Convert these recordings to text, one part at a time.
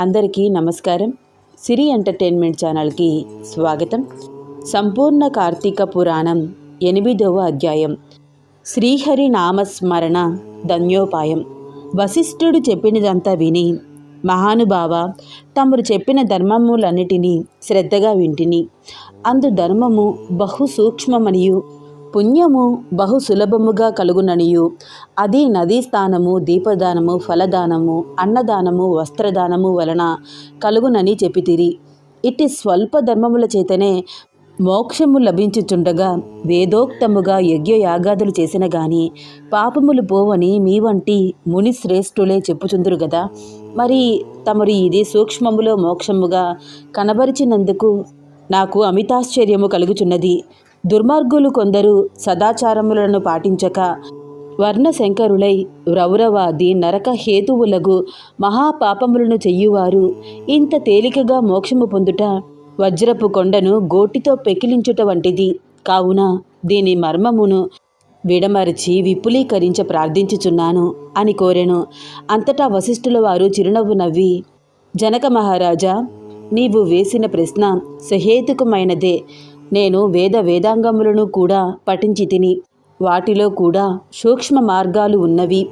అందరికీ నమస్కారం. సిరి ఎంటర్టైన్మెంట్ ఛానల్కి స్వాగతం. సంపూర్ణ కార్తీక పురాణం ఎనిమిదవ అధ్యాయం. శ్రీహరి నామస్మరణ ధన్యోపాయం. వశిష్ఠుడు చెప్పినదంతా విని మహానుభావ తమరు చెప్పిన ధర్మములన్నిటినీ శ్రద్ధగా వింటిని. అందు ధర్మము బహు సూక్ష్మమనియు పుణ్యము బహు సులభముగా కలుగుననియు. అది నదీ స్థానము దీపదానము ఫలదానము అన్నదానము వస్త్రదానము వలన కలుగునని చెప్పితిరి. ఇట్టి స్వల్ప ధర్మముల చేతనే మోక్షము లభించుచుండగా వేదోక్తముగా యజ్ఞయాగాదులు చేసిన గాని పాపములు పోవని మీ వంటి ముని శ్రేష్ఠులే చెప్పుచుందురు గదా. మరి తమరు ఇది సూక్ష్మములో మోక్షముగా కనబరిచినందుకు నాకు అమితాశ్చర్యము కలుగుచున్నది. దుర్మార్గులు కొందరు సదాచారములను పాటించక వర్ణశంకరులై రౌరవాది నరక హేతువులగు మహాపాపములను చెయ్యువారు. ఇంత తేలికగా మోక్షము పొందుట వజ్రపు కొండను గోటితో పెకిలించుట వంటిది. కావున దీని మర్మమును విడమరిచి విపులీకరించ ప్రార్థించుచున్నాను అని కోరెను. అంతటా వశిష్ఠుల వారు చిరునవ్వు నవ్వి జనక మహారాజా నీవు వేసిన ప్రశ్న సహేతుకమైనదే. నేను వేద వేదాంగములను కూడా పఠించి తిని వాటిలో కూడా సూక్ష్మ మార్గాలు ఉన్నవి.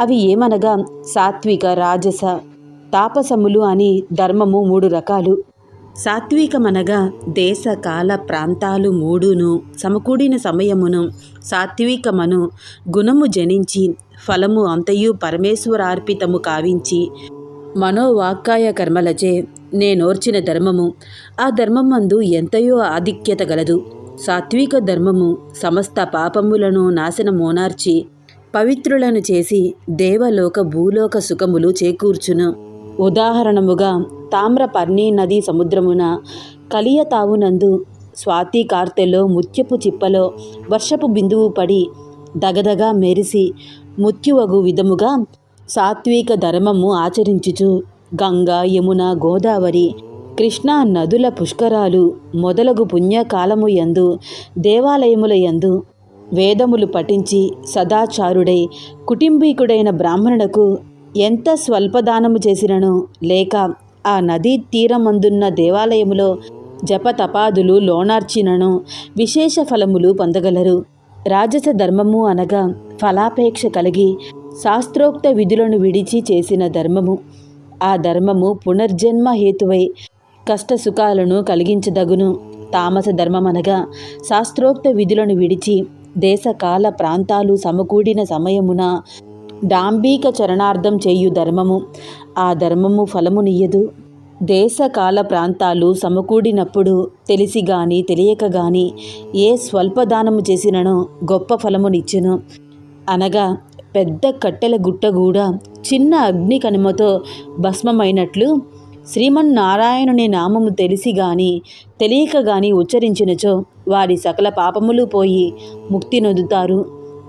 అవి ఏమనగా సాత్విక రాజస తాపసములు అని ధర్మము మూడు రకాలు. సాత్వికమనగా దేశ కాల ప్రాంతాలు మూడును సమకూడిన సమయమును సాత్వికమను గుణము జనించి ఫలము అంతయు పరమేశ్వరార్పితము కావించి మనోవాక్కాయ కర్మలచే నేనోర్చిన ధర్మము. ఆ ధర్మమందు ఎంతయో ఆధిక్యత గలదు. సాత్విక ధర్మము సమస్త పాపములను నాశనమోనార్చి పవిత్రులను చేసి దేవలోక భూలోక సుఖములు చేకూర్చును. ఉదాహరణముగా తామ్రపర్ణి నదీ సముద్రమున కలియ తావునందు స్వాతి కార్తెలో ముత్యపు చిప్పలో వర్షపు బిందువు పడి దగదగా మెరిసి ముత్యువగు విధముగా సాత్విక ధర్మము ఆచరించుచు గంగా యమున గోదావరి కృష్ణా నదుల పుష్కరాలు మొదలగు పుణ్యకాలము యందు దేవాలయముల యందు వేదములు పఠించి సదాచారుడై కుటుంబీకుడైన బ్రాహ్మణుడకు ఎంత స్వల్పదానము చేసినను లేక ఆ నదీ తీరమందున్న దేవాలయములో జపతపాదులు లోనార్చినను విశేష ఫలములు పొందగలరు. రాజస ధర్మము అనగా ఫలాపేక్ష కలిగి శాస్త్రోక్త విధులను విడిచి చేసిన ధర్మము. ఆ ధర్మము పునర్జన్మ హేతువై కష్టసుఖాలను కలిగించదగును. తామస ధర్మమనగా శాస్త్రోక్త విధులను విడిచి దేశకాల ప్రాంతాలు సమకూడిన సమయమున డాంబీక చరణార్థం చేయు ధర్మము ఆ ధర్మము ఫలమునియ్యదు దేశకాల ప్రాంతాలు సమకూడినప్పుడు తెలిసి గాని తెలియక గాని ఏ స్వల్పదానము చేసినను గొప్ప ఫలమునిచ్చును. అనగా పెద్ద కట్టెల గుట్ట కూడా చిన్న అగ్ని కనుమతో భస్మమైనట్లు శ్రీమన్నారాయణుని నామము తెలిసి గాని తెలియక గాని ఉచ్చరించినచో వారి సకల పాపములు పోయి ముక్తి నొందుతారు.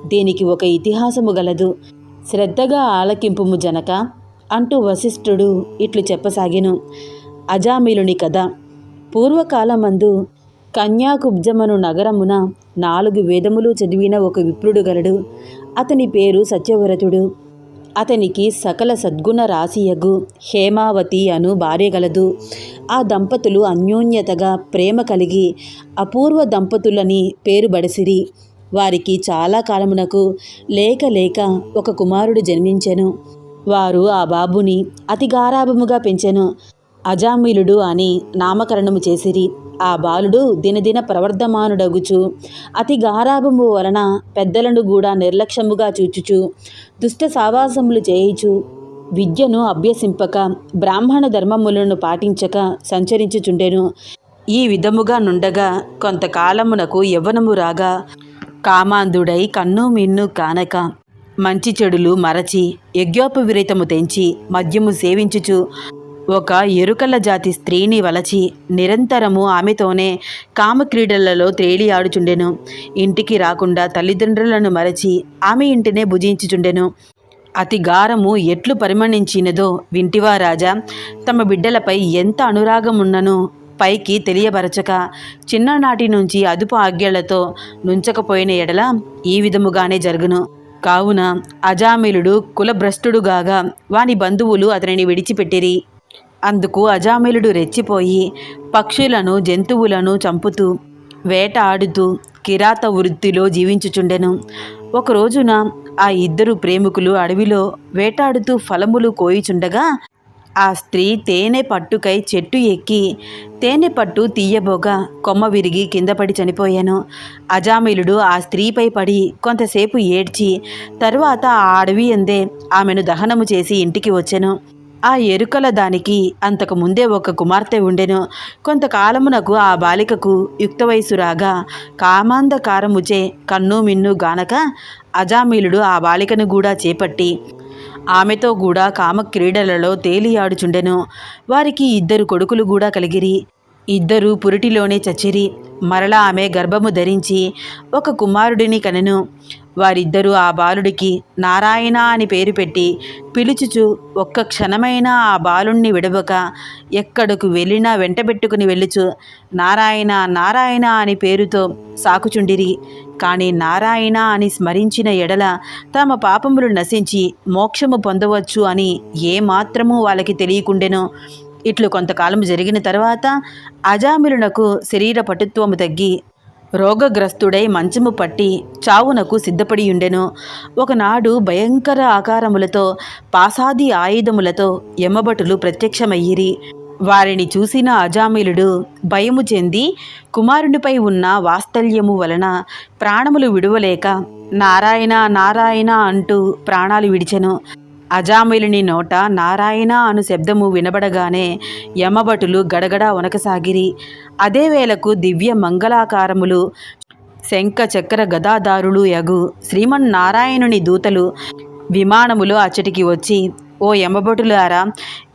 దీనికి ఒక ఇతిహాసము గలదు. శ్రద్ధగా ఆలకింపుము జనక అంటూ వశిష్ఠుడు ఇట్లు చెప్పసాగిను. అజామిలుని కథ. పూర్వకాలమందు కన్యాకుబ్జమను నగరమున నాలుగు వేదములు చదివిన ఒక విప్రుడు గలడు. అతని పేరు సత్యవ్రతుడు. అతనికి సకల సద్గుణ రాశియగు హేమావతి అను భార్య గలదు. ఆ దంపతులు అన్యోన్యతగా ప్రేమ కలిగి అపూర్వ దంపతులని పేరు బడసిరి. వారికి చాలా కాలమునకు లేక లేక ఒక కుమారుడు జన్మించెను. వారు ఆ బాబుని అతి గారాభముగా పెంచెను. అజామిలుడు అని నామకరణము చేసిరి. ఆ బాలుడు దినదిన ప్రవర్ధమానుడగుచు. అతి గారాభము వలన పెద్దలను కూడా నిర్లక్ష్యముగా చూచుచు దుష్ట సావాసములు చేయుచు విద్యను అభ్యసింపక బ్రాహ్మణ ధర్మములను పాటించక సంచరించుచుండెను. ఈ విధముగా నుండగా కొంతకాలమునకు యవ్వనము రాగా కామాంధుడై కన్ను మిన్ను కానక మంచి చెడులు మరచి యజ్ఞోపవిరతము తెంచి మద్యము సేవించుచు ఒక ఎరుకల జాతి స్త్రీని వలచి నిరంతరము ఆమెతోనే కామక్రీడలలో తేలి ఆడుచుండెను. ఇంటికి రాకుండా తల్లిదండ్రులను మరచి ఆమె ఇంటినే భుజించుచుండెను. అతి గారము ఎట్లు పరిమణించినదో వింటివా రాజా! తమ బిడ్డలపై ఎంత అనురాగమున్ననో పైకి తెలియబరచక చిన్ననాటి నుంచి అదుపు ఆజ్ఞలతో నుంచకపోయిన ఎడల ఈ విధముగానే జరుగును. కావున అజామిలుడు కులభ్రష్టుడుగాగా వాని బంధువులు అతనిని విడిచిపెట్టిరి. అందుకు అజామిలుడు రెచ్చిపోయి పక్షులను జంతువులను చంపుతూ వేట ఆడుతూ కిరాత వృత్తిలో జీవించుచుండెను. ఒక రోజున ఆ ఇద్దరు ప్రేమికులు అడవిలో వేటాడుతూ ఫలములు కోయిచుండగా ఆ స్త్రీ తేనె పట్టుకై చెట్టు ఎక్కి తేనె పట్టు తీయబోగా కొమ్మ విరిగి కిందపడి చనిపోయాను. అజామిలుడు ఆ స్త్రీపై పడి కొంతసేపు ఏడ్చి తరువాత ఆ అడవి అందే ఆమెను దహనము చేసి ఇంటికి వచ్చాను. ఆ ఎరుకల దానికి అంతకు ముందే ఒక కుమార్తె ఉండెను. కొంతకాలమునకు ఆ బాలికకు యుక్త వయసు రాగా కామాంధకారముచే కన్ను మిన్ను గానక అజామీలుడు ఆ బాలికను కూడా చేపట్టి ఆమెతో కూడా కామ క్రీడలలో తేలియాడుచుండెను. వారికి ఇద్దరు కొడుకులు కూడా కలిగిరి. ఇద్దరు పురిటిలోనే చచ్చిరి. మరలా ఆమె గర్భము ధరించి ఒక కుమారుడిని కనెను. వారిద్దరూ ఆ బాలుడికి నారాయణ అని పేరు పెట్టి పిలుచుచు ఒక్క క్షణమైనా ఆ బాలుణ్ణి విడవక ఎక్కడకు వెళ్ళినా వెంటబెట్టుకుని వెళ్ళుచు నారాయణ నారాయణ అని పేరుతో సాకుచుండిరి. కానీ నారాయణ అని స్మరించిన ఎడల తమ పాపములు నశించి మోక్షము పొందవచ్చు అని ఏమాత్రమూ వాళ్ళకి తెలియకుండెను. ఇట్లు కొంతకాలం జరిగిన తర్వాత అజామిలునకు శరీర పటుత్వము తగ్గి రోగగ్రస్తుడై మంచము పట్టి చావునకు సిద్ధపడియుండెను. ఒకనాడు భయంకర ఆకారములతో పాసాది ఆయుధములతో యమభటులు ప్రత్యక్షమయ్యిరి. వారిని చూసిన అజామిలుడు భయము చెంది కుమారునిపై ఉన్న వాత్సల్యము వలన ప్రాణములు విడువలేక నారాయణ నారాయణ అంటూ ప్రాణాలు విడిచెను. అజామిలిని నోట నారాయణ అను శబ్దము వినబడగానే యమభటులు గడగడ వనకసాగిరి అదే వేళకు దివ్య మంగళాకారములు శంఖ చక్ర గదాదారులు యగు. శ్రీమన్నారాయణుని దూతలు విమానములో అచ్చటికి వచ్చి ఓ యమభటులారా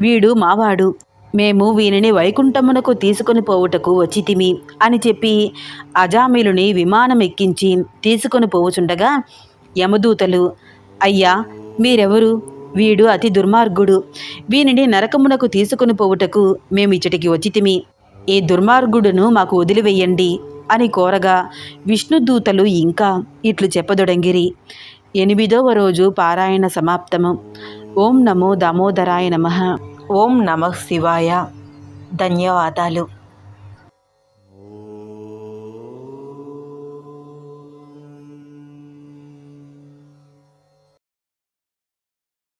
వీడు మావాడు. మేము వీనిని వైకుంఠమునకు తీసుకొని పోవుటకు వచ్చితిమి అని చెప్పి అజామిలుని విమానం ఎక్కించి తీసుకొని పోవుచుండగా యమదూతలు అయ్యా మీరెవరు? వీడు అతి దుర్మార్గుడు. వీనిని నరకమునకు తీసుకొని పోవుటకు మేము ఇచ్చటికి వచ్చితిమి. ఈ దుర్మార్గుడును మాకు వదిలివేయండి అని కోరగా విష్ణుదూతలు ఇంకా ఇట్లు చెప్పదొడంగిరి. ఎనిమిదవ రోజు పారాయణ సమాప్తము. ఓం నమో దామోదరాయ నమ. ఓం నమ శివాయ. ధన్యవాదాలు.